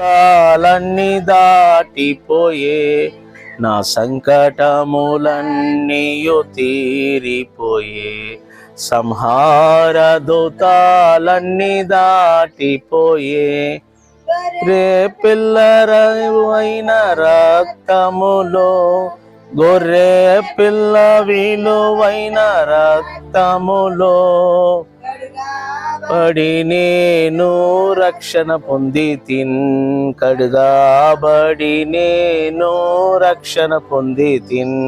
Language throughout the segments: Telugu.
కాలన్నీ దాటిపోయే నా సంకటములన్నీయు తీరిపోయే సంహార దూతాలన్నీ దాటిపోయే రే పిల్లరైన రక్తములో గొర్రె పిల్ల విలువైన రక్తములో పడి నేను రక్షణ పొంది తిన్ కడుగాబడి నేను రక్షణ పొంది తిన్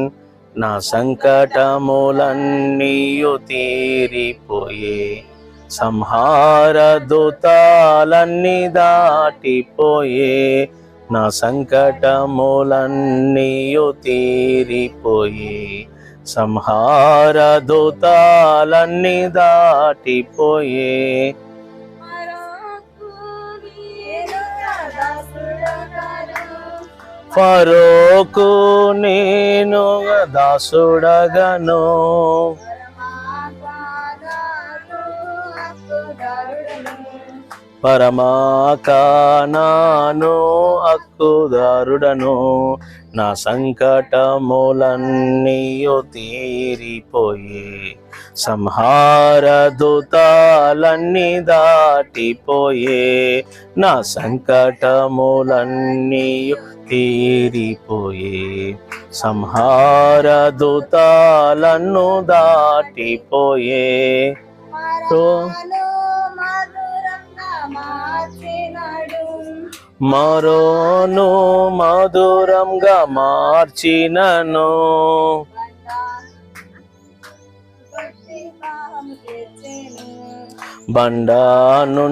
నా సంకటములన్నీయు తీరిపోయే సంహార దూతాలన్నీ దాటిపోయే నా సంకటములన్నీయు తీరిపోయే. సంహార దూతాలన్నీ దాటిపోయే. ఫరోకు నేను దాసుడగను. పరమాకానాను అక్కుదారుడను నా సంకటములన్నీయు తీరిపోయి సంహార దూతాలన్నీ దాటిపోయే నా సంకటములన్నీయు తీరిపోయే సంహారదుతాలను దాటిపోయే మరోను మధురంగా మార్చినను. బండాను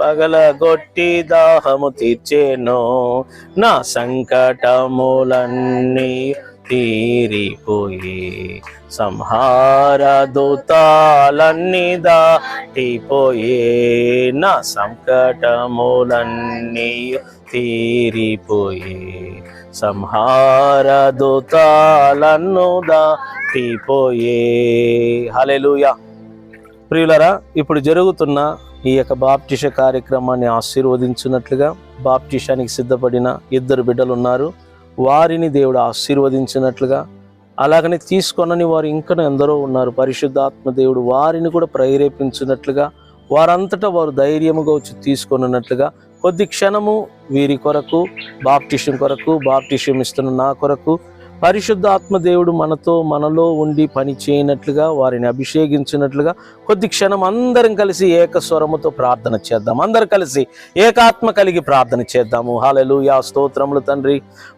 పగలగొట్టి దాహము తీర్చేను. నా సంకటములన్నీ తీరిపోయి. సంహార దూతాలన్నీ దాటిపోయే నా సంకటములన్నీ తీరిపోయే. సంహార దూతాలన్ను దాటిపోయే. హలెలుయా ప్రియులరా ఇప్పుడు జరుగుతున్న ఈ యొక్క బాప్టిష కార్యక్రమాన్ని ఆశీర్వదించినట్లుగా బాప్టిషానికి సిద్ధపడిన ఇద్దరు బిడ్డలు ఉన్నారు వారిని దేవుడు ఆశీర్వదించినట్లుగా అలాగనే తీసుకొనని వారు ఇంకా ఎందరో ఉన్నారు. పరిశుద్ధాత్మ దేవుడు వారిని కూడా ప్రేరేపించినట్లుగా వారంతటా వారు ధైర్యముగా వచ్చి తీసుకొనున్నట్లుగా కొద్ది క్షణము వీరి కొరకు బాప్టిషం కొరకు బాప్టిషం ఇస్తున్న నా కొరకు పరిశుద్ధాత్మ దేవుడు మనతో మనలో ఉండి పని చేయనట్లుగా వారిని అభిషేకించినట్లుగా కొద్ది క్షణం అందరం కలిసి ఏక స్వరముతో ప్రార్థన చేద్దాం. అందరు కలిసి ఏకాత్మ కలిగి ప్రార్థన చేద్దాము. హాలలు యా స్తోత్రములు తండ్రి.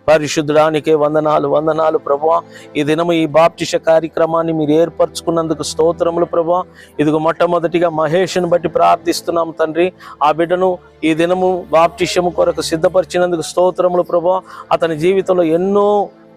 పరిశుద్ధుడానికే వందనాలు వందనాలు ప్రభా ఈ దినము ఈ బాప్టిష కార్యక్రమాన్ని మీరు ఏర్పరచుకున్నందుకు స్తోత్రములు ప్రభా ఇదిగో మొట్టమొదటిగా మహేష్ను బట్టి ప్రార్థిస్తున్నాం తండ్రి. ఆ బిడ్డను ఈ దినము బాప్టిషము కొరకు సిద్ధపరిచినందుకు స్తోత్రములు ప్రభా అతని జీవితంలో ఎన్నో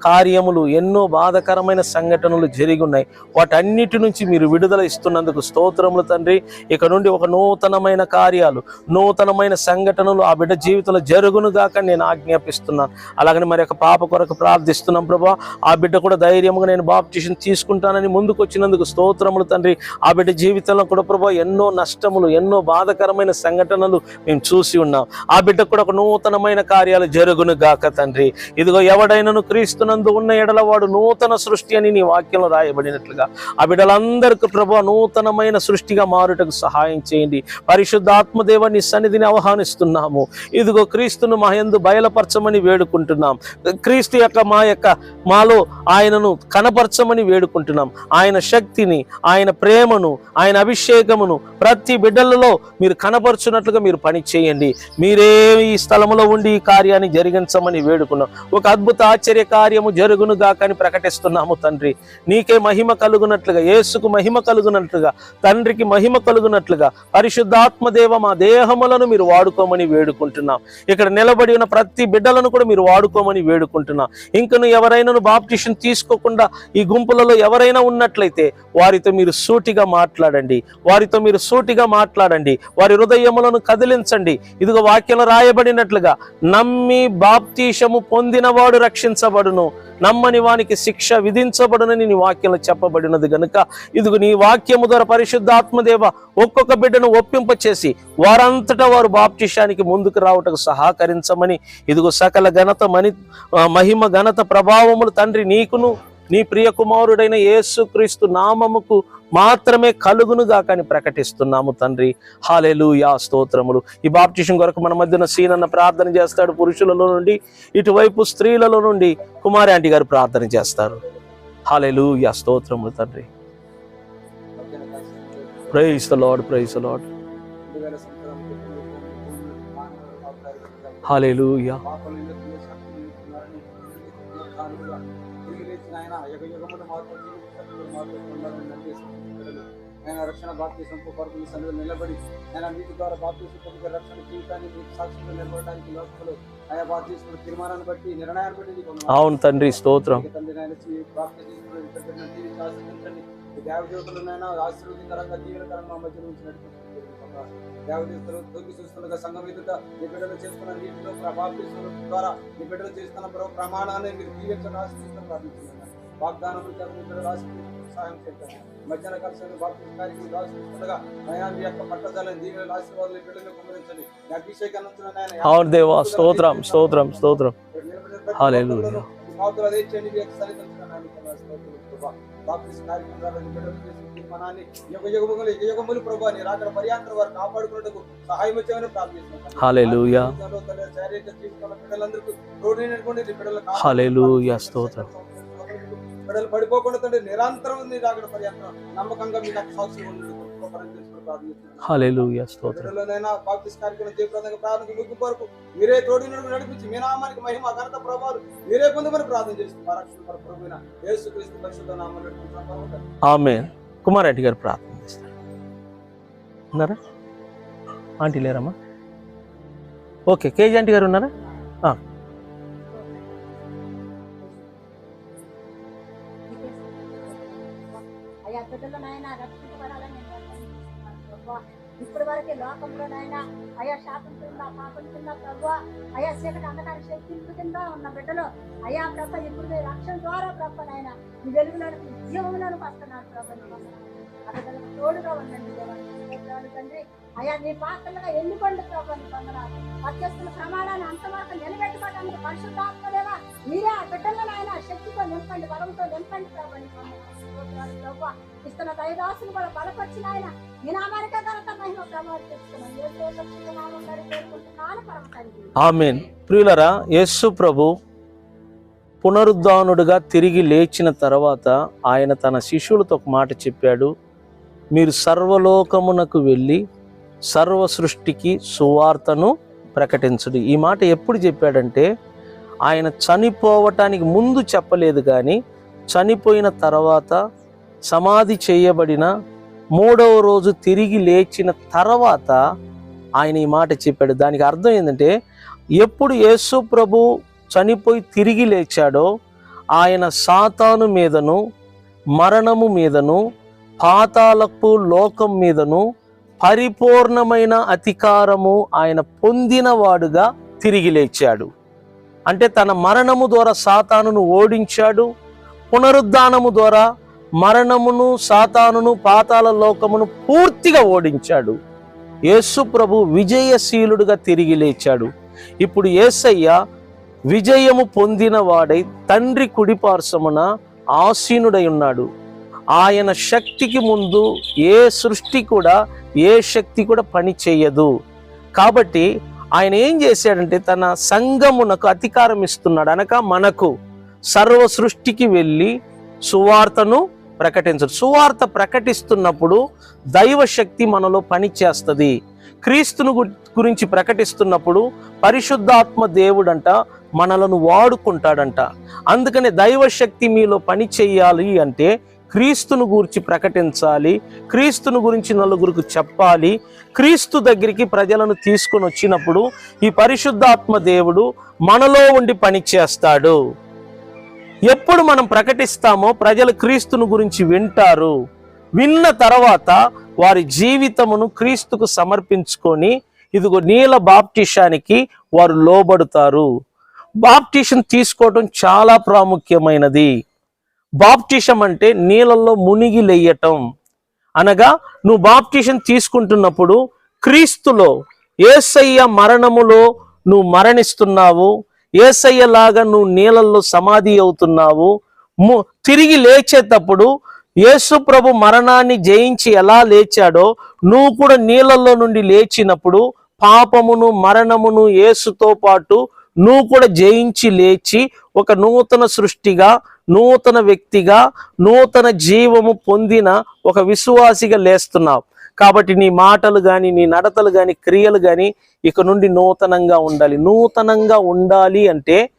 కార్యములు ఎన్నో బాధకరమైన సంఘటనలు జరిగి ఉన్నాయి వాటన్నిటి నుంచి మీరు విడుదల ఇస్తున్నందుకు స్తోత్రములు తండ్రి. ఇక నుండి ఒక నూతనమైన కార్యాలు నూతనమైన సంఘటనలు ఆ బిడ్డ జీవితంలో జరుగును గాక నేను ఆజ్ఞాపిస్తున్నాను. అలాగని మరి ఒక పాప కొరకు ప్రార్థిస్తున్నాం ప్రభా. ఆ బిడ్డ కూడా ధైర్యంగా నేను బాప్టిషన్ తీసుకుంటానని ముందుకు వచ్చినందుకు స్తోత్రములు తండ్రి. ఆ బిడ్డ జీవితంలో కూడా ప్రభా ఎన్నో నష్టములు ఎన్నో బాధకరమైన సంఘటనలు మేము చూసి ఉన్నాం. ఆ బిడ్డ కూడా ఒక నూతనమైన కార్యాలు జరుగును గాక తండ్రి. ఇదిగో ఎవడైనను నందు ఉన్న ఎడల వాడు నూతన సృష్టి అని నీ వాక్యంలో రాయబడినట్లుగా. ఆ బిడ్డలందరికీ ప్రభు నూతనమైన సృష్టిగా మారుటకు సహాయం చేయండి. పరిశుద్ధాత్మదేవ నీ సన్నిధిని ఆహ్వానిస్తున్నాము. ఇదిగో క్రీస్తును మా ఎందు బయలుపరచమని వేడుకుంటున్నాం. క్రీస్తు యొక్క మా యొక్క మాలో ఆయనను కనపరచమని వేడుకుంటున్నాం. ఆయన శక్తిని ఆయన ప్రేమను ఆయన అభిషేకమును ప్రతి బిడ్డలలో మీరు కనపరుచున్నట్లుగా మీరు పని చేయండి. మీరే ఈ స్థలములో ఉండి ఈ కార్యాన్ని జరిగించమని వేడుకున్నాం. ఒక అద్భుత ఆశ్చర్య కార్యము జరుగును గాకని ప్రకటిస్తున్నాము తండ్రి. నీకే మహిమ కలుగునట్లుగా యేసుకు మహిమ కలుగునట్లుగా తండ్రికి మహిమ కలుగునట్లుగా పరిశుద్ధాత్మదేవ మా దేహములను మీరు వాడుకోమని వేడుకుంటున్నాం. ఇక్కడ నిలబడి ఉన్న ప్రతి బిడ్డలను కూడా మీరు వాడుకోమని వేడుకుంటున్నాం. ఇంకను ఎవరైనాను బాప్టిషన్ తీసుకోకుండా ఈ గుంపులలో ఎవరైనా ఉన్నట్లయితే వారితో మీరు సూటిగా మాట్లాడండి. వారితో మీరు సూటిగా మాట్లాడండి. వారి హృదయములను కదిలించండి. ఇదిగో వాక్యంలో రాయబడినట్లుగా నమ్మి బాప్తీషము పొందినవాడు రక్షించబడును. విధింపబడును నమ్మని వానికి శిక్ష విధించబడునని నీ వాక్యంలో చెప్పబడినది గనుక ఇదిగో నీ వాక్యము ద్వారా పరిశుద్ధాత్మదేవ ఒక్కొక్క బిడ్డను ఒప్పింపచేసి వారంతటా వారు బాప్టిషానికి ముందుకు రావటకు సహకరించమని ఇదిగో సకల ఘనత మని మహిమ ఘనత ప్రభావములు తండ్రి నీకును నీ ప్రియ కుమారుడైన యేసుక్రీస్తు నామముకు మాత్రమే కలుగును గాకని ప్రకటిస్తున్నాము తండ్రి. హాలేలు యా స్తోత్రములు. ఈ బాప్టిషన్ కొరకు మన మధ్యన సీనన్న ప్రార్థన చేస్తాడు పురుషులలో నుండి ఇటువైపు స్త్రీలలో నుండి కుమారి ఆంటీ గారు ప్రార్థన చేస్తారు. హాలేలు యా స్తోత్రములు తండ్రి. Praise the Lord praise the Lord hallelujah ఆయన రక్షణ బాప్తీసం కొరకు మీ సన్నిధిలో నిలబడి ఆయన వీటి ద్వారా బాప్తీసం పొందిన రక్షణ జీవితాన్ని మీకు సాక్షిగా నిలబడడానికి లోపల ఆయా బాప్తీసం తీర్మానాన్ని బట్టి నిర్ణయాన్ని బట్టి. అవును తండ్రి స్తోత్రం తండ్రి దీవించి ఆశీర్వదించండి. దేవదేవతలనైనా ఆశీర్వదింకరంగా దీవెనకరంగా మధ్య నడిపించండి. దేవదేవతలు తొంగి చూస్తుండగా సంఘం ఎదుట నీ బిడ్డలు చేస్తున్న నీటిలో ద్వారా నీ బిడ్డలు చేస్తున్న ప్రమాణాన్ని మీరు దీవించడం ఆశిస్తున్న ప్రార్థిస్తున్నాను వాగ్దానములు చేత మీ బిడ్డలు ఆశీర్వదించి సహాయం చేయండి మధ్యాహ్న కలిసి బాప్తీసం కార్యక్రమం రాసిస్తుండగా అయా మీ యొక్క పట్టదాలని దీవెనలు ఆశీర్వాదాలు ఈ బిడ్డలు కుమరించండి ఈ అభిషేకాన్ని ఉంచిన నాయన అవును దేవా స్తోత్రం స్తోత్రం స్తోత్రం హల్లెలూయా. స్తోత్రాలు అదే చేయండి మీ యొక్క సన్నిధిలో ఉంచిన నాయన ప్రభా, స్తోత్రాలు ప్రభా. బాప్తీసం కార్యక్రమం ద్వారా ఈ బిడ్డలు చేసిన తీర్మానాన్ని యుగ యుగములు యుగ యుగములు ప్రభా నీ రాకడ పర్యాంతర వారు కాపాడుకున్నట్టుకు సహాయం వచ్చామని ప్రార్థిస్తున్నాను హల్లెలూయా. జీవితంలో తన శారీరక జీవితంలో బిడ్డలందరికీ తోడైనటువంటి నీ బిడ్డల కాపాడు. హల్లెలూయా, స్తోత్రం. బిడ్డలు పడిపోకుండా తండ్రి నిరంతరం నీ రాకడ పర్యాంతరం నమ్మకంగా మీ నాకు సాక్షి బిడ్డలనైనా బాప్తిస్ కార్యక్రమం జయప్రదంగా ప్రార్థన ముగ్గు కొరకు మీరే తోడి నుండి నడిపించి మీ నామానికి మహిమ ఘనత ప్రభావాలు మీరే పొందమని ప్రార్థన చేస్తుంది మా రక్షణ మన ప్రభువైన యేసుక్రీస్తు పరిశుద్ధ నామములో నడుపుతున్నాము. ఆమె కుమారెడ్డి గారు ప్రార్థన చేస్తారు. ఉన్నారా? ఆంటీ లేరమ్మా? ఓకే కేజీ ఆంటీ గారు ఉన్నారా? అయ్యా ప్రభ ఇప్పుడు మీ రక్షణ ద్వారా ప్రభ నాయన ఈ వెలుగులను జీవంలోకి వస్తున్నారు ప్రభ అతను తోడుగా ఉండండి దేవా. తండ్రి. అయ్యా నీ పాత్రలుగా ఎన్నుకోండి ప్రభు నీ వందనాలు అత్యస్తుల ప్రమాణాన్ని అంతవరకు నిలబెట్టుకోవడానికి పరిశుద్ధాత్మదేవా మీరే ఆ బిడ్డలను ఆయన శక్తితో నింపండి బలంతో నింపండి ప్రభు నీ ఇస్తున్న దయదాసులు కూడా బలపరిచిన ఆయన నేను అమెరికా ఘనత మహిమ ప్రభావం తెచ్చుకున్నాను ఆమెన్. ప్రియులరా యేసు ప్రభు పునరుద్ధానుడుగా తిరిగి లేచిన తర్వాత ఆయన తన శిష్యులతో ఒక మాట చెప్పాడు మీరు సర్వలోకమునకు వెళ్ళి సర్వ సృష్టికి సువార్తను ప్రకటించడు. ఈ మాట ఎప్పుడు చెప్పాడంటే ఆయన చనిపోవటానికి ముందు చెప్పలేదు కానీ చనిపోయిన తర్వాత సమాధి చేయబడిన మూడవ రోజు తిరిగి లేచిన తర్వాత ఆయన ఈ మాట చెప్పాడు. దానికి అర్థం ఏంటంటే ఎప్పుడు యేసు ప్రభు చనిపోయి తిరిగి లేచాడో ఆయన సాతాను మీదను మరణము మీదను పాతాలపు లోకం మీదను పరిపూర్ణమైన అధికారము ఆయన పొందినవాడుగా తిరిగి లేచాడు. అంటే తన మరణము ద్వారా సాతానును ఓడించాడు పునరుద్ధానము ద్వారా మరణమును సాతానును పాతాల లోకమును పూర్తిగా ఓడించాడు. యేసు ప్రభు విజయశీలుడుగా తిరిగి లేచాడు. ఇప్పుడు యేసయ్య విజయము పొందిన వాడై తండ్రి కుడిపార్శ్వమున ఆసీనుడై ఉన్నాడు. ఆయన శక్తికి ముందు ఏ సృష్టి కూడా ఏ శక్తి కూడా పని చేయదు. కాబట్టి ఆయన ఏం చేశాడంటే తన సంఘమునకు అధికారం ఇస్తున్నాడు. అనగా మనకు సర్వ సృష్టికి వెళ్ళి సువార్తను ప్రకటించడు. సువార్త ప్రకటిస్తున్నప్పుడు దైవ శక్తి మనలో పనిచేస్తుంది క్రీస్తును గు- గురించి ప్రకటిస్తున్నప్పుడు పరిశుద్ధాత్మ దేవుడంట మనలను వాడుకుంటాడంట. అందుకనే దైవశక్తి మీలో పని చెయ్యాలి అంటే క్రీస్తును గురించి ప్రకటించాలి క్రీస్తును గురించి నలుగురికి చెప్పాలి క్రీస్తు దగ్గరికి ప్రజలను తీసుకొని వచ్చినప్పుడు ఈ పరిశుద్ధాత్మ దేవుడు మనలో ఉండి పని చేస్తాడు. ఎప్పుడు మనం ప్రకటిస్తామో ప్రజలు క్రీస్తును గురించి వింటారు. విన్న తర్వాత వారి జీవితమును క్రీస్తుకు సమర్పించుకొని ఇదిగో నీల బాప్టిషానికి వారు లోబడుతారు. బాప్టిషన్ తీసుకోవటం చాలా ప్రాముఖ్యమైనది. బాప్టిషం అంటే నీళ్ళల్లో మునిగి లేయటం. అనగా నువ్వు బాప్టిషన్ తీసుకుంటున్నప్పుడు క్రీస్తులో ఏసయ్య మరణములో నువ్వు మరణిస్తున్నావు. ఏసయ్య లాగా నువ్వు నీళ్ళల్లో సమాధి అవుతున్నావు. ము- తిరిగి లేచేటప్పుడు యేసు ప్రభు మరణాన్ని జయించి ఎలా లేచాడో నువ్వు కూడా నీళ్ళల్లో నుండి లేచినప్పుడు పాపమును మరణమును యేసుతో పాటు నువ్వు కూడా జయించి లేచి ఒక నూతన సృష్టిగా నూతన వ్యక్తిగా నూతన జీవము పొందిన ఒక విశ్వాసిగా లేస్తున్నావు. కాబట్టి నీ మాటలు కానీ నీ నడతలు కానీ క్రియలు కానీ ఇక నుండి నూతనంగా ఉండాలి. నూతనంగా ఉండాలి అంటే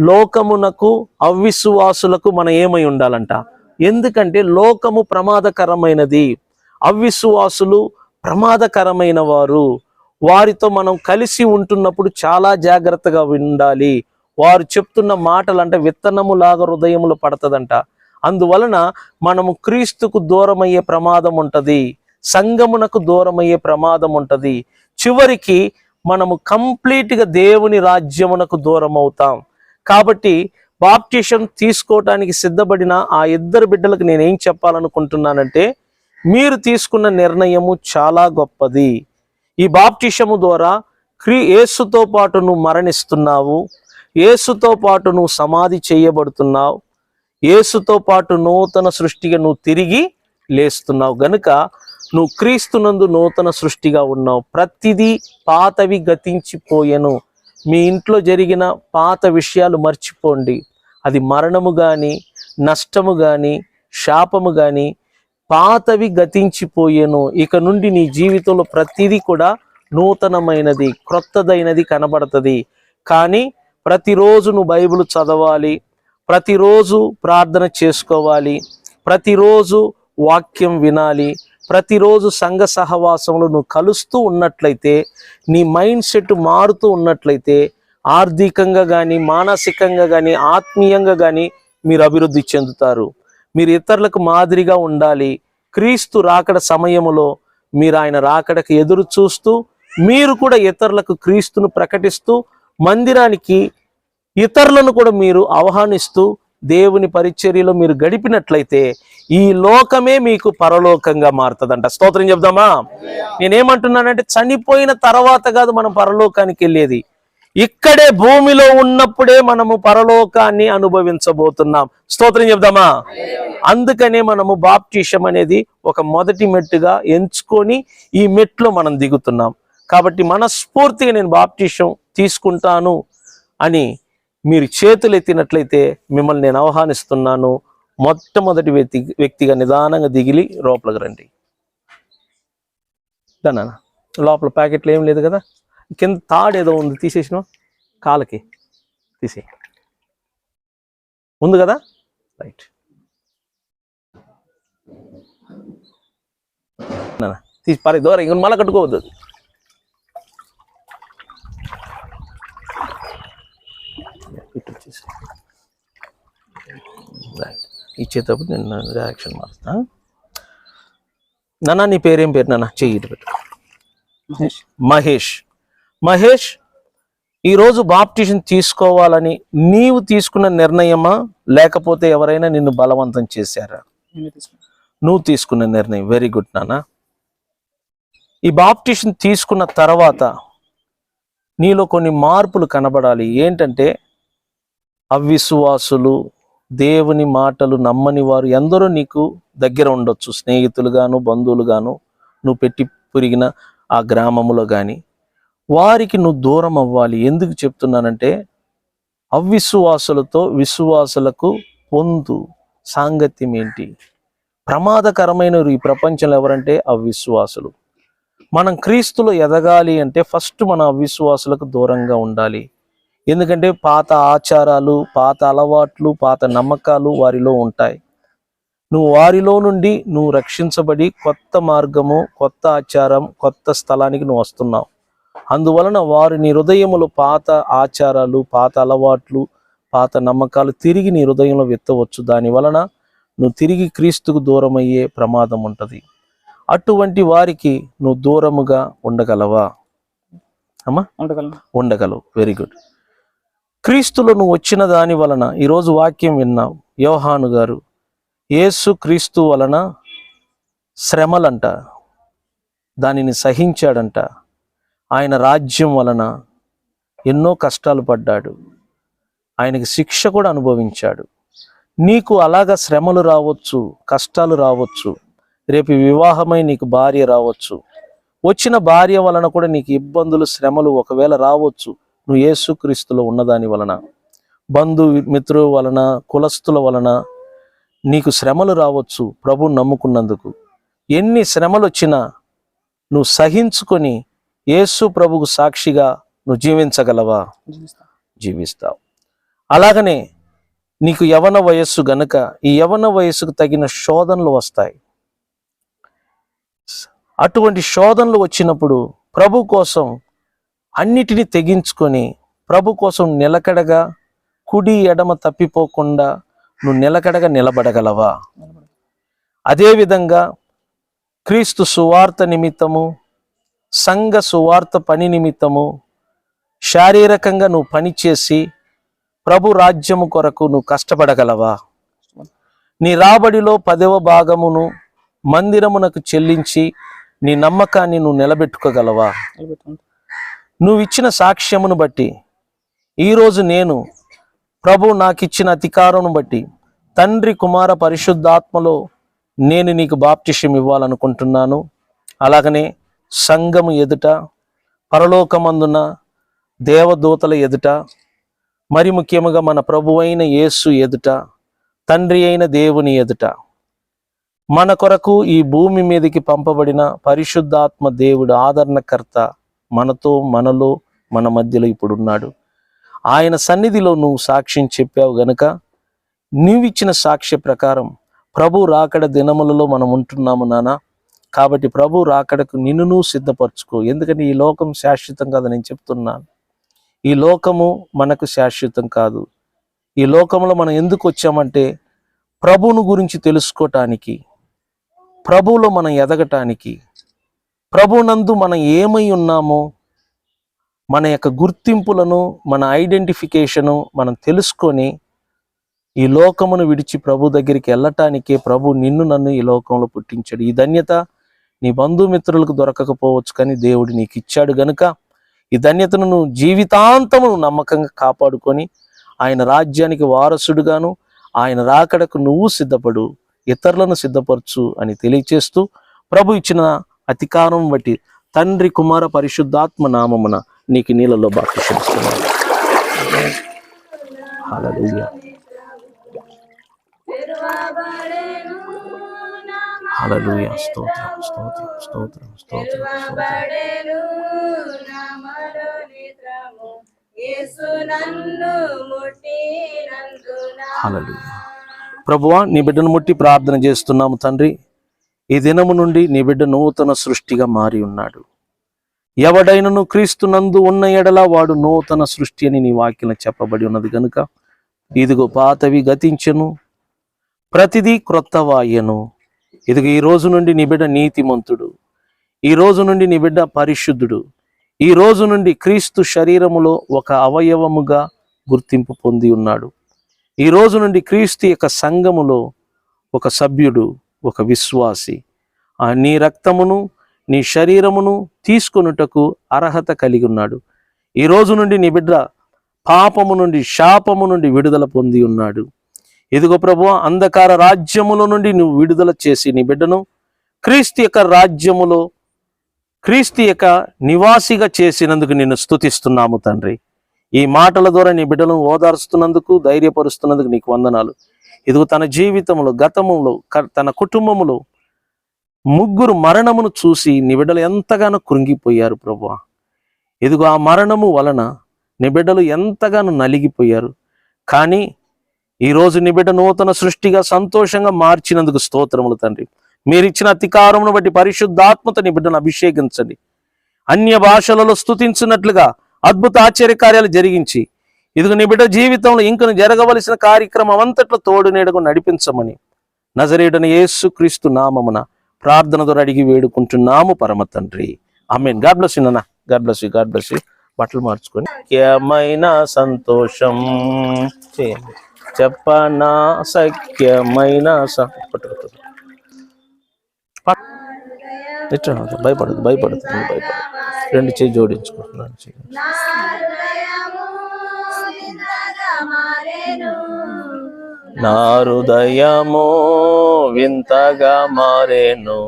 లోకమునకు అవిశ్వాసులకు మనం ఏమై ఉండాలంట? ఎందుకంటే లోకము ప్రమాదకరమైనది. అవిశ్వాసులు ప్రమాదకరమైన వారు. వారితో మనం కలిసి ఉంటున్నప్పుడు చాలా జాగ్రత్తగా ఉండాలి. వారు చెప్తున్న మాటలంట విత్తనము లాగా హృదయములు పడతదంట. అందువలన మనము క్రీస్తుకు దూరమయ్యే ప్రమాదం ఉంటుంది. సంగమునకు దూరమయ్యే ప్రమాదం ఉంటుంది. చివరికి మనము కంప్లీట్గా దేవుని రాజ్యమునకు దూరం అవుతాం కాబట్టి బాప్టిషన్ తీసుకోవటానికి సిద్ధపడిన ఆ ఇద్దరు బిడ్డలకు నేనేం చెప్పాలనుకుంటున్నానంటే మీరు తీసుకున్న నిర్ణయము చాలా గొప్పది. ఈ బాప్టిషము ద్వారా క్రీ ఏసుతో పాటు నువ్వు మరణిస్తున్నావు ఏసుతో పాటు నువ్వు సమాధి చేయబడుతున్నావు ఏసుతో పాటు నూతన సృష్టిగా నువ్వు తిరిగి లేస్తున్నావు. గనుక నువ్వు క్రీస్తునందు నూతన సృష్టిగా ఉన్నావు. ప్రతిదీ పాతవి గతించిపోయెను. మీ ఇంట్లో జరిగిన పాత విషయాలు మర్చిపోండి. అది మరణము కానీ నష్టము కానీ శాపము కానీ పాతవి గతించిపోయేను. ఇక నుండి నీ జీవితంలో ప్రతిదీ కూడా నూతనమైనది క్రొత్తదైనది కనబడుతుంది. కానీ ప్రతిరోజు నువ్వు బైబిల్ చదవాలి ప్రతిరోజు ప్రార్థన చేసుకోవాలి ప్రతిరోజు వాక్యం వినాలి ప్రతిరోజు సంఘ సహవాసంలో నువ్వు కలుస్తూ ఉన్నట్లయితే నీ మైండ్ సెట్ మారుతూ ఉన్నట్లయితే ఆర్థికంగా కానీ మానసికంగా కానీ ఆత్మీయంగా కానీ మీరు అభివృద్ధి చెందుతారు. మీరు ఇతరులకు మాదిరిగా ఉండాలి. క్రీస్తు రాకడ సమయములో మీరు ఆయన రాకడకు ఎదురు చూస్తూ మీరు కూడా ఇతరులకు క్రీస్తును ప్రకటిస్తూ మందిరానికి ఇతరులను కూడా మీరు ఆహ్వానిస్తూ దేవుని పరిచర్యలో మీరు గడిపినట్లయితే ఈ లోకమే మీకు పరలోకంగా మారుతుందంట. స్తోత్రం చెప్దామా? నేనేమంటున్నానంటే చనిపోయిన తర్వాత కాదు మనం పరలోకానికి వెళ్ళేది. ఇక్కడే భూమిలో ఉన్నప్పుడే మనము పరలోకాన్ని అనుభవించబోతున్నాం. స్తోత్రం చెప్దామా? అందుకనే మనము బాప్టిషం అనేది ఒక మొదటి మెట్టుగా ఎంచుకొని ఈ మెట్లో మనం దిగుతున్నాం. కాబట్టి మనస్ఫూర్తిగా నేను బాప్టిషం తీసుకుంటాను అని మీరు చేతులు ఎత్తినట్లయితే మిమ్మల్ని నేను ఆహ్వానిస్తున్నాను. మొట్టమొదటి వ్యక్తి వ్యక్తిగా నిదానంగా దిగిలి లోపలికి రండి. దానా లోపల ప్యాకెట్లు ఏం లేదు కదా? కింద తాడు ఏదో ఉంది తీసేసిన కాలకి తీసే ఉంది కదా? రైట్ నాన్న తీసి పారే దూరం ఇంక మళ్ళీ కట్టుకోవద్దు ఇచ్చేటప్పుడు నేను రియాక్షన్ మారుతా నాన్న నీ పేరేం పేరు నాన్న? చెయ్యి ఇటు పెట్టు. మహేష్. మహేష్ ఈరోజు బాప్టిషన్ తీసుకోవాలని నీవు తీసుకున్న నిర్ణయమా? లేకపోతే ఎవరైనా నిన్ను బలవంతం చేశారా? నువ్వు తీసుకున్న నిర్ణయం. వెరీ గుడ్ నాన్న. ఈ బాప్టిషన్ తీసుకున్న తర్వాత నీలో కొన్ని మార్పులు కనబడాలి. ఏంటంటే అవిశ్వాసులు దేవుని మాటలు నమ్మని వారు ఎందరో నీకు దగ్గర ఉండొచ్చు. స్నేహితులుగాను బంధువులుగాను నువ్వు పెట్టి పెరిగిన ఆ గ్రామములో కానీ వారికి నువ్వు దూరం అవ్వాలి. ఎందుకు చెప్తున్నానంటే అవిశ్వాసులతో విశ్వాసులకు పొందు సాంగత్యం ఏంటి? ప్రమాదకరమైన ఈ ప్రపంచంలో ఎవరంటే అవిశ్వాసులు. మనం క్రీస్తులో ఎదగాలి అంటే ఫస్ట్ మన అవిశ్వాసులకు దూరంగా ఉండాలి. ఎందుకంటే పాత ఆచారాలు పాత అలవాట్లు పాత నమ్మకాలు వారిలో ఉంటాయి. నువ్వు వారిలో నుండి నువ్వు రక్షించబడి కొత్త మార్గము కొత్త ఆచారం కొత్త స్థలానికి నువ్వు వస్తున్నావు. అందువలన వారు నీ హృదయములో పాత ఆచారాలు పాత అలవాట్లు పాత నమ్మకాలు తిరిగి నీ హృదయంలో విత్తవచ్చు. దాని వలన నువ్వు తిరిగి క్రీస్తుకు దూరం అయ్యే ప్రమాదం ఉంటుంది. అటువంటి వారికి నువ్వు దూరముగా ఉండగలవా? అమ్మా? ఉండగలను. ఉండగలవు. వెరీ గుడ్ క్రీస్తులో నువ్వు వచ్చిన దాని వలన ఈరోజు వాక్యం విన్నావు యోహాను గారు యేసు క్రీస్తు వలన శ్రమలంట దానిని సహించాడంట ఆయన రాజ్యం వలన ఎన్నో కష్టాలు పడ్డాడు. ఆయనకి శిక్ష కూడా అనుభవించాడు. నీకు అలాగ శ్రమలు రావచ్చు కష్టాలు రావచ్చు. రేపు వివాహమై నీకు భార్య రావచ్చు. వచ్చిన భార్య వలన కూడా నీకు ఇబ్బందులు శ్రమలు ఒకవేళ రావచ్చు. నువ్వు యేసుక్రీస్తులో ఉన్నదాని వలన బంధు మిత్రుల వలన కులస్తుల వలన నీకు శ్రమలు రావచ్చు ప్రభు నమ్ముకున్నందుకు. ఎన్ని శ్రమలు వచ్చినా నువ్వు సహించుకొని యేసు ప్రభుకు సాక్షిగా నువ్వు జీవించగలవా? జీవిస్తావు. అలాగనే నీకు యవన వయస్సు గనుక ఈ యవన వయస్సుకు తగిన శోధనలు వస్తాయి. అటువంటి శోధనలు వచ్చినప్పుడు ప్రభు కోసం అన్నిటినీ తెగించుకొని ప్రభు కోసం నిలకడగా కుడి ఎడమ తప్పిపోకుండా నువ్వు నిలకడగా నిలబడగలవా? అదేవిధంగా క్రీస్తు సువార్త నిమిత్తము సంఘ సువార్త పని నిమిత్తము శారీరకంగా నువ్వు పనిచేసి ప్రభు రాజ్యము కొరకు నువ్వు కష్టపడగలవా? నీ రాబడిలో పదవ భాగమును మందిరమునకు చెల్లించి నీ నమ్మకాన్ని నువ్వు నిలబెట్టుకోగలవా? నువ్వు ఇచ్చిన సాక్ష్యమును బట్టి ఈరోజు నేను ప్రభు నాకు ఇచ్చిన అధికారమును బట్టి తండ్రి కుమార పరిశుద్ధాత్మలో నేను నీకు బాప్టిషం ఇవ్వాలనుకుంటున్నాను. అలాగనే సంఘము ఎదుట పరలోకమందున దేవదూతల ఎదుట మరి ముఖ్యముగా మన ప్రభు అయిన యేసు ఎదుట తండ్రి అయిన దేవుని ఎదుట. మన కొరకు ఈ భూమి మీదకి పంపబడిన పరిశుద్ధాత్మ దేవుడు ఆదరణకర్త మనతో మనలో మన మధ్యలో ఇప్పుడున్నాడు. ఆయన సన్నిధిలో నువ్వు సాక్ష్యం చెప్పావు గనుక నీవిచ్చిన సాక్ష్య ప్రకారం ప్రభు రాకడ దినములలో మనం ఉంటున్నాము నానా. కాబట్టి ప్రభు రాకడకు నిన్ను సిద్ధపరచుకో. ఎందుకంటే ఈ లోకం శాశ్వతం కాదు నేను చెప్తున్నాను. ఈ లోకము మనకు శాశ్వతం కాదు. ఈ లోకంలో మనం ఎందుకు వచ్చామంటే ప్రభువును గురించి తెలుసుకోవటానికి ప్రభువులో మనం ఎదగటానికి ప్రభునందు మనం ఏమై ఉన్నామో మన యొక్క గుర్తింపులను మన ఐడెంటిఫికేషను మనం తెలుసుకొని ఈ లోకమును విడిచి ప్రభు దగ్గరికి వెళ్ళటానికే ప్రభు నిన్ను నన్ను ఈ లోకంలో పుట్టించాడు. ఈ ధన్యత నీ బంధుమిత్రులకు దొరకకపోవచ్చు కానీ దేవుడు నీకు ఇచ్చాడు గనుక ఈ ధన్యతను నువ్వు జీవితాంతము నమ్మకంగా కాపాడుకొని ఆయన రాజ్యానికి వారసుడుగాను ఆయన రాకడకు నువ్వు సిద్ధపడు ఇతరులను సిద్ధపరచు అని తెలియచేస్తూ ప్రభు ఇచ్చిన అధికారం బట్టి తండ్రి కుమార పరిశుద్ధాత్మ నామమున నీకు నీళ్ళలో బాప్తిస్తున్నాను హల్లెలూయా స్తోత్రం స్తోత్రం స్తోత్రం స్తోత్రం ప్రభువా నీ బిడ్డను ముట్టి ప్రార్థన చేస్తున్నాము తండ్రి. ఈ దినము నుండి నీ బిడ్డ నూతన సృష్టిగా మారి ఉన్నాడు. ఎవడైనను క్రీస్తునందు ఉన్న ఎడల వాడు నూతన సృష్టి అని నీ వాక్యం చెప్పబడి ఉన్నది గనుక ఇదిగో పాతవి గతించెను ప్రతిదీ క్రొత్త వాయను ఇదిగో ఈ రోజు నుండి నీ బిడ్డ నీతిమంతుడు. ఈ రోజు నుండి నీ బిడ్డ పరిశుద్ధుడు. ఈ రోజు నుండి క్రీస్తు శరీరములో ఒక అవయవముగా గుర్తింపు పొంది ఉన్నాడు. ఈ రోజు నుండి క్రీస్తు యొక్క సంఘములో ఒక సభ్యుడు ఒక విశ్వాసి. ఆ నీ రక్తమును నీ శరీరమును తీసుకొనుటకు అర్హత కలిగి ఉన్నాడు. ఈ రోజు నుండి నీ బిడ్డ పాపము నుండి శాపము నుండి విడుదల పొంది ఉన్నాడు. ఇదిగో ప్రభు అంధకార రాజ్యములో నుండి నువ్వు విడుదల చేసి నీ బిడ్డను క్రీస్తు యొక్క రాజ్యములో క్రీస్తు యొక్క నివాసిగా చేసినందుకు నిన్ను స్తుతిస్తున్నాము తండ్రి. ఈ మాటల ద్వారా నీ బిడ్డలను ఓదార్స్తున్నందుకు ధైర్యపరుస్తున్నందుకు నీకు వందనాలు. ఇదిగో తన జీవితంలో గతములో క- తన కుటుంబములో ముగ్గురు మరణమును చూసి నీ బిడ్డలు ఎంతగానో కృంగిపోయారు ప్రభు. ఇదిగో ఆ మరణము వలన నీ బిడ్డలు ఎంతగానో నలిగిపోయారు. కానీ ఈరోజు నీ బిడ్డ నూతన సృష్టిగా సంతోషంగా మార్చినందుకు స్తోత్రములు తండ్రి. మీరిచ్చిన అధికారమును బట్టి పరిశుద్ధాత్మత నీ బిడ్డను అభిషేకించండి. అన్య భాషలలో స్తుతించినట్లుగా అద్భుత ఆశ్చర్యకార్యాలు జరిగించి ఇదిగో నీ బిడ్డ జీవితంలో ఇంకను జరగవలసిన కార్యక్రమం అంతట్లో తోడు నీడకు నడిపించమని నజరేడని యేసు క్రీస్తు నామమున ప్రార్థన ద్వారా అడిగి వేడుకుంటున్నాము పరమ తండ్రి. అమ్మేన్ గాడ్ బ్లెస్ నాన్న. గాడ్ బ్లెస్ గాడ్ బ్లెస్ బట్టలు మార్చుకొని. సఖ్యమైన సంతోషం. చేయండి. చెప్పనా సఖ్యమైన ఎట్లా భయపడదు భయపడుతుంది భయపడదు. రెండు చేయి జోడించుకుంటున్నాను నా హృదయము వింతగా మారేను.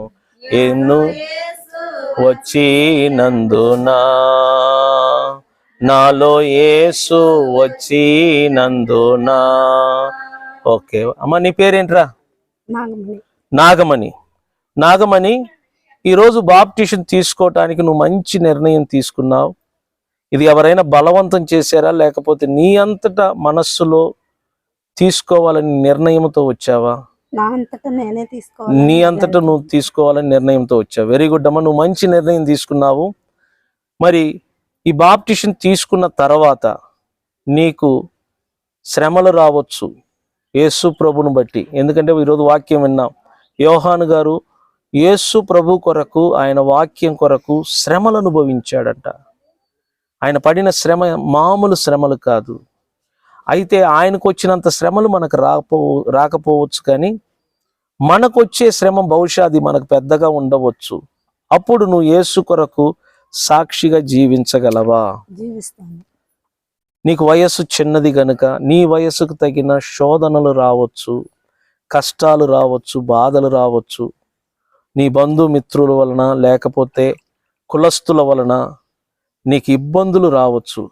ఎన్ను వచ్చినందునా నాలో యేసు వచ్చినందున. ఓకే. అమ్మ నీ పేరేంట్రా? నాగమణి. నాగమణి. ఈరోజు బాప్టిషన్ తీసుకోవటానికి నువ్వు మంచి నిర్ణయం తీసుకున్నావు. ఇది ఎవరైనా బలవంతం చేశారా? లేకపోతే నీ అంతటా మనస్సులో తీసుకోవాలని నిర్ణయంతో వచ్చావా? నీ అంతటా నువ్వు తీసుకోవాలని నిర్ణయంతో వచ్చావు. వెరీ గుడ్ అమ్మ నువ్వు మంచి నిర్ణయం తీసుకున్నావు. మరి ఈ బాప్టిషన్ తీసుకున్న తర్వాత నీకు శ్రమలు రావచ్చు యేసు ప్రభుని బట్టి. ఎందుకంటే ఈరోజు వాక్యం విన్నాం. యోహాను గారు యేసు ప్రభు కొరకు ఆయన వాక్యం కొరకు శ్రమలు అనుభవించాడంట. ఆయన పడిన శ్రమ మామూలు శ్రమలు కాదు. అయితే ఆయనకు వచ్చినంత శ్రమలు మనకు రాకపో రాకపోవచ్చు కానీ మనకు వచ్చే శ్రమ బహుశా అది మనకు పెద్దగా ఉండవచ్చు. అప్పుడు నువ్వు యేసు కొరకు సాక్షిగా జీవించగలవా? జీవిస్తాను. నీకు వయస్సు చిన్నది గనుక నీ వయస్సుకు తగిన శోధనలు రావచ్చు కష్టాలు రావచ్చు బాధలు రావచ్చు. నీ బంధుమిత్రుల వలన లేకపోతే కులస్తుల వలన నీకు ఇబ్బందులు రావచ్చు.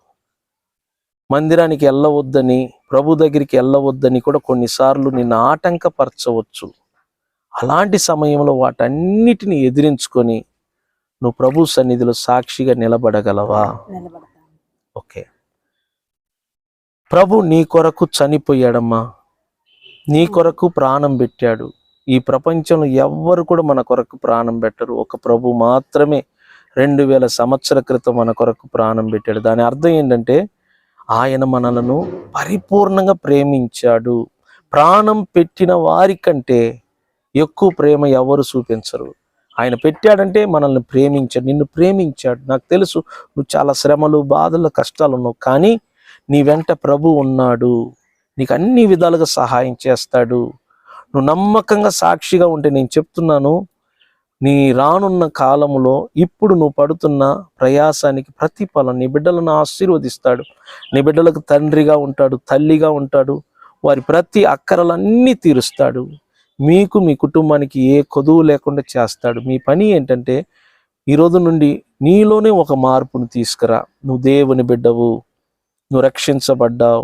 మందిరానికి వెళ్ళవద్దని ప్రభు దగ్గరికి వెళ్ళవద్దని కూడా కొన్నిసార్లు నిన్ను ఆటంకపరచవచ్చు. అలాంటి సమయంలో వాటన్నిటిని ఎదిరించుకొని నువ్వు ప్రభు సన్నిధిలో సాక్షిగా నిలబడగలవా? ఓకే. ప్రభు నీ కొరకు చనిపోయాడమ్మా. నీ కొరకు ప్రాణం పెట్టాడు. ఈ ప్రపంచంలో ఎవ్వరు కూడా మన కొరకు ప్రాణం పెట్టరు. ఒక ప్రభు మాత్రమే రెండు వేల సంవత్సర క్రితం మన కొరకు ప్రాణం పెట్టాడు. దాని అర్థం ఏంటంటే ఆయన మనలను పరిపూర్ణంగా ప్రేమించాడు. ప్రాణం పెట్టిన వారి కంటే ఎక్కువ ప్రేమ ఎవరు చూపించరు? ఆయన పెట్టాడంటే మనల్ని ప్రేమించాడు నిన్ను ప్రేమించాడు. నాకు తెలుసు నువ్వు చాలా శ్రమలు బాధలు కష్టాలు ఉన్నావు కానీ నీ వెంట ప్రభు ఉన్నాడు. నీకు అన్ని విధాలుగా సహాయం చేస్తాడు. నువ్వు నమ్మకంగా సాక్షిగా ఉంటే నేను చెప్తున్నాను నీ రానున్న కాలంలో ఇప్పుడు నువ్వు పడుతున్న ప్రయాసానికి ప్రతిఫలం నీ బిడ్డలను ఆశీర్వదిస్తాడు. నీ బిడ్డలకు తండ్రిగా ఉంటాడు తల్లిగా ఉంటాడు. వారి ప్రతి అక్కరలన్నీ తీరుస్తాడు. మీకు మీ కుటుంబానికి ఏ కొదువు లేకుండా చేస్తాడు. మీ పని ఏంటంటే ఈ రోజు నుండి నీలోనే ఒక మార్పును తీసుకురా. నువ్వు దేవుని బిడ్డవు నువ్వు రక్షించబడ్డావు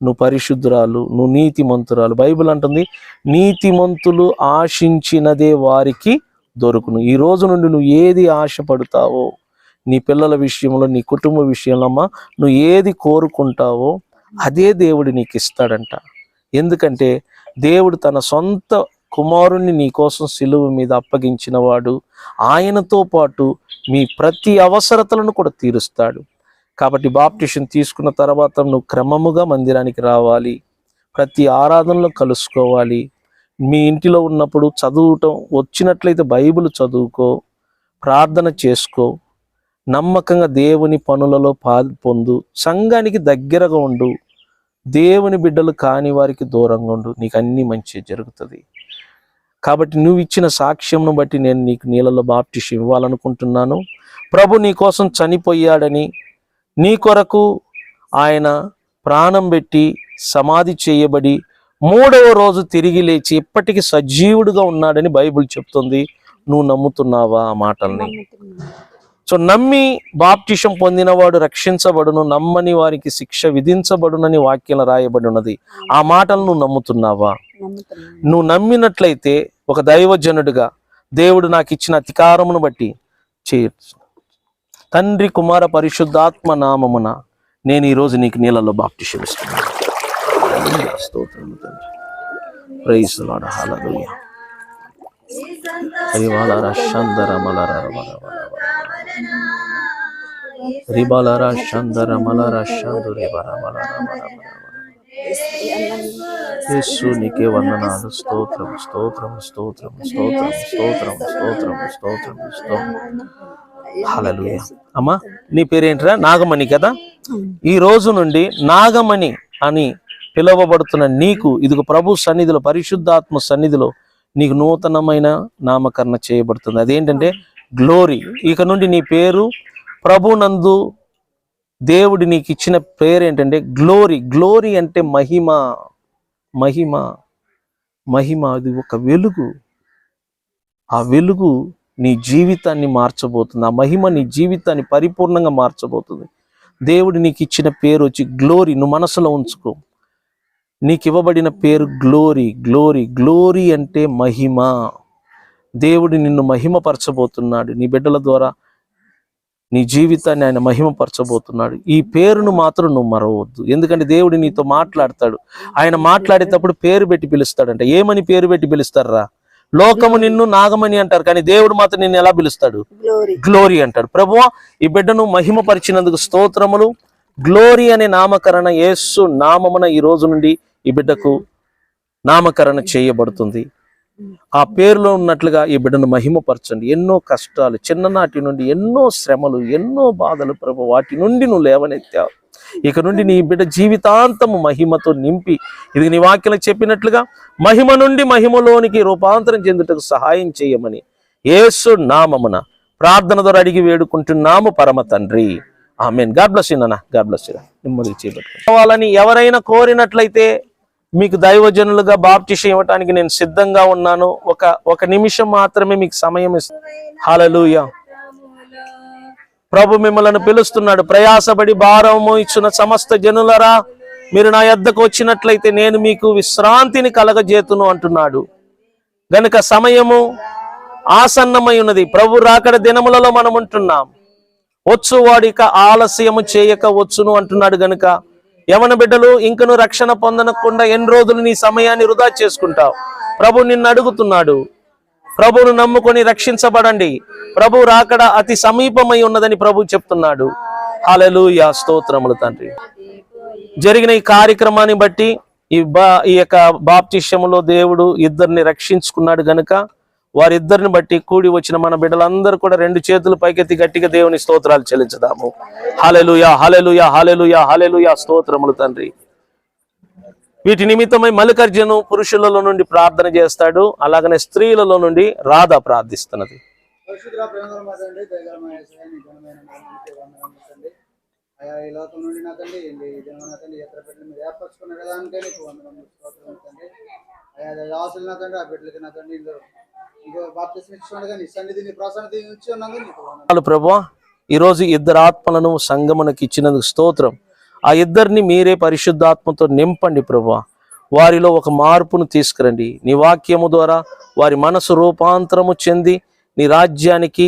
నువ్వు పరిశుద్ధురాలు నువ్వు నీతిమంతురాలు. బైబిల్ అంటుంది నీతిమంతులు ఆశించినదే వారికి దొరుకును. ఈ రోజు నుండి నువ్వు ఏది ఆశపడతావో నీ పిల్లల విషయంలో నీ కుటుంబ విషయంలో అమ్మా నువ్వు ఏది కోరుకుంటావో అదే దేవుడు నీకు ఇస్తాడంట ఎందుకంటే దేవుడు తన సొంత కుమారుణ్ణి నీకోసం సిలువు సిలువ మీద అప్పగించిన వాడు ఆయనతో పాటు మీ ప్రతి అవసరతలను కూడా తీరుస్తాడు. కాబట్టి బాప్టిషన్ తీసుకున్న తర్వాత నువ్వు క్రమముగా మందిరానికి రావాలి. ప్రతి ఆరాధనలో కలుసుకోవాలి. మీ ఇంటిలో ఉన్నప్పుడు చదువుటం వచ్చినట్లయితే బైబిల్ చదువుకో ప్రార్థన చేసుకో. నమ్మకంగా దేవుని పనులలో పా పొందు. సంఘానికి దగ్గరగా ఉండు. దేవుని బిడ్డలు కాని వారికి దూరంగా ఉండు. నీకు అన్ని మంచి జరుగుతుంది. కాబట్టి నువ్వు ఇచ్చిన సాక్ష్యంను బట్టి నేను నీకు నీళ్ళలో బాప్టిషన్ ఇవ్వాలనుకుంటున్నాను. ప్రభు నీ కోసం చనిపోయాడని నీ కొరకు ఆయన ప్రాణం పెట్టి సమాధి చేయబడి మూడవ రోజు తిరిగి లేచి ఇప్పటికీ సజీవుడుగా ఉన్నాడని బైబిల్ చెప్తుంది. నువ్వు నమ్ముతున్నావా ఆ మాటల్ని? సో నమ్మి బాప్టిషం పొందినవాడు రక్షించబడును నమ్మని వారికి శిక్ష విధించబడునని వాక్యం రాయబడి ఉన్నది. ఆ మాటలు నువ్వు నమ్ముతున్నావా? నువ్వు నమ్మినట్లయితే ఒక దైవజనుడిగా దేవుడు నాకు ఇచ్చిన అధికారమును బట్టి చేయొచ్చు తండ్రి కుమార పరిశుద్ధాత్మ నామమున నేను ఈరోజు నీకు నీళ్ళలో బాప్టిషన్ ఇస్తున్నాను ప్రైజ్ మలర. రిబలర శందర రమలరా శందురి యేసు నీకే వందనాలు. స్తోత్రం స్తోత్రం స్తోత్రం స్తోత్రం స్తోత్రం స్తోత్రం స్తోత్రం స్తోత్రం. అమ్మా నీ పేరేంటిరా? నాగమణి కదా? ఈ రోజు నుండి నాగమణి అని పిలువబడుతున్న నీకు ఇదిగో ప్రభు సన్నిధిలో పరిశుద్ధాత్మ సన్నిధిలో నీకు నూతనమైన నామకరణ చేయబడుతుంది. అదేంటంటే గ్లోరీ ఇక నుండి నీ పేరు ప్రభునందు దేవుడి నీకు ఇచ్చిన పేరు ఏంటంటే గ్లోరీ గ్లోరీ అంటే మహిమ. మహిమ. మహిమ అది ఒక వెలుగు. ఆ వెలుగు నీ జీవితాన్ని మార్చబోతుంది. ఆ మహిమ నీ జీవితాన్ని పరిపూర్ణంగా మార్చబోతుంది. దేవుడు నీకు ఇచ్చిన పేరు వచ్చి గ్లోరీ నువ్వు మనసులో ఉంచుకో. నీకు ఇవ్వబడిన పేరు గ్లోరీ గ్లోరీ గ్లోరీ అంటే మహిమ. దేవుడు నిన్ను మహిమపరచబోతున్నాడు. నీ బిడ్డల ద్వారా నీ జీవితాన్ని ఆయన మహిమపరచబోతున్నాడు. ఈ పేరును మాత్రం నువ్వు మరవద్దు ఎందుకంటే దేవుడు నీతో మాట్లాడతాడు. ఆయన మాట్లాడేటప్పుడు పేరు పెట్టి పిలుస్తాడంట. ఏమని పేరు పెట్టి పిలుస్తారా లోకము నిన్ను నాగమని అంటారు. కానీ దేవుడు మాత్రం నిన్ను ఎలా పిలుస్తాడు? గ్లోరీ అంటాడు. ప్రభువా ఈ బిడ్డను మహిమపరిచినందుకు స్తోత్రములు. గ్లోరీ అనే నామకరణ యేసు నామమున ఈ రోజు నుండి ఈ బిడ్డకు నామకరణ చేయబడుతుంది. ఆ పేరులో ఉన్నట్లుగా ఈ బిడ్డను మహిమపరచండి. ఎన్నో కష్టాలు చిన్ననాటి నుండి ఎన్నో శ్రమలు ఎన్నో బాధలు ప్రభు వాటి నుండి నువ్వు లేవనెత్తావు. ఇక నుండి నీ బిడ్డ జీవితాంతము మహిమతో నింపి ఇది నీ వాక్యం చెప్పినట్లుగా మహిమ నుండి మహిమలోనికి రూపాంతరం చెందుటకు సహాయం చేయమని ఏసు నామమున ప్రార్థన ద్వారా అడిగి వేడుకుంటున్నాము పరమ తండ్రి. ఆమెన్. గాడ్ బ్లస్ నాన్న. గాడ్ బ్లస్ నెమ్మది చేపట్టు కావాలని ఎవరైనా కోరినట్లయితే మీకు దైవజనులుగా బాప్టిషం ఇవ్వటానికి నేను సిద్ధంగా ఉన్నాను. ఒక ఒక నిమిషం మాత్రమే మీకు సమయం ఇస్తాను ప్రభు మిమ్మల్ని పిలుస్తున్నాడు. ప్రయాసపడి భారము ఇచ్చిన సమస్త జనులరా మీరు నా యొద్దకు వచ్చినట్లయితే నేను మీకు విశ్రాంతిని కలగజేతును అంటున్నాడు. గనుక సమయము ఆసన్నమై ఉన్నది. ప్రభు రాకడ దినములలో మనం ఉంటున్నాం వచ్చు వాడిక ఆలస్యము చేయక వచ్చును అంటున్నాడు గనుక యవన బిడ్డలు ఇంకను రక్షణ పొందనకుండా ఎన్ని రోజులు నీ సమయాన్ని వృధా చేసుకుంటావు? ప్రభు నిన్ను అడుగుతున్నాడు. ప్రభువును నమ్ముకొని రక్షించబడండి. ప్రభు రాకడ అతి సమీపమై ఉన్నదని ప్రభు చెప్తున్నాడు. హల్లెలూయా. స్తోత్రములు తండ్రి. జరిగిన ఈ కార్యక్రమాన్ని బట్టి ఈ బా ఈ యొక్క బాప్తిష్యములో దేవుడు ఇద్దరిని రక్షించుకున్నాడు గనుక వారిద్దరిని బట్టి కూడి వచ్చిన మన బిడ్డలందరూ కూడా రెండు చేతులు పైకెత్తి గట్టిగా దేవుని స్తోత్రాలు చెల్లించదాము. హాలెలుయా హాలెలుయా హాలెలుయా హాలెలుయా స్తోత్రములు తండ్రి. వీటి నిమిత్తమై మల్లికార్జును పురుషులలో నుండి ప్రార్థన చేస్తాడు అలాగనే స్త్రీలలో నుండి రాధ ప్రార్థిస్తున్నది. పరిశుద్ధ ప్రేమ మాతండి దయగలమైన యేసయ్య, అయా ఈ లోకం నుండి నా తండ్రి ఈ బిడ్డలు మీరు ఏర్పరచుకున్న విధానికే నీకు వందనములు స్తోత్రములు అయా ఆశలు నా ఆ బిడ్డలకి నాకండి ఇందులో ప్రభు ప్రభా ఈరోజు ఇద్దరు ఆత్మలను సంగమనకి ఇచ్చినందుకు స్తోత్రం. ఆ ఇద్దరిని మీరే పరిశుద్ధాత్మతో నింపండి ప్రభా. వారిలో ఒక మార్పును తీసుకురండి. నీ వాక్యము ద్వారా వారి మనసు రూపాంతరము చెంది నీ రాజ్యానికి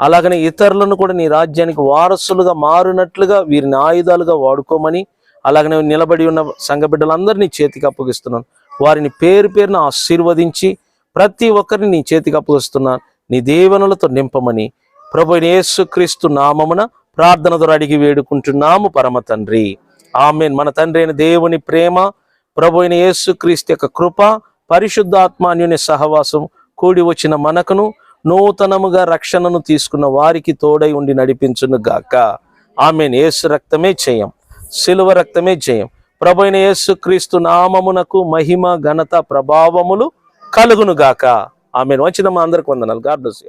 అలాగనే ఇతరులను కూడా నీ రాజ్యానికి వారసులుగా మారినట్లుగా వీరిని ఆయుధాలుగా వాడుకోమని అలాగనే నిలబడి ఉన్న సంఘ బిడ్డలందరినీ చేతికి అప్పగిస్తున్నాను. వారిని పేరు పేరున ఆశీర్వదించి ప్రతి ఒక్కరిని నీ చేతికి అప్పగిస్తున్నాను నీ దీవెనలతో నింపమని ప్రభు యేసుక్రీస్తు నామమున ప్రార్థన ద్వారా అడిగి వేడుకుంటున్నాము పరమ తండ్రి. ఆమె మన తండ్రి అయిన దేవుని ప్రేమ ప్రభు అయిన యేసుక్రీస్తు యొక్క కృప పరిశుద్ధాత్మాన్యుని సహవాసం కూడి వచ్చిన మనకును నూతనముగా రక్షణను తీసుకున్న వారికి తోడై ఉండి నడిపించును గాక. ఆమెను. యేసు రక్తమే చేయం సిలువ రక్తమే జయం. ప్రభు అయిన యేసుక్రీస్తు నామమునకు మహిమ ఘనత ప్రభావములు కలుగును గాక ఆమెను. వచ్చిన మా అందరికి వందనాలు. God bless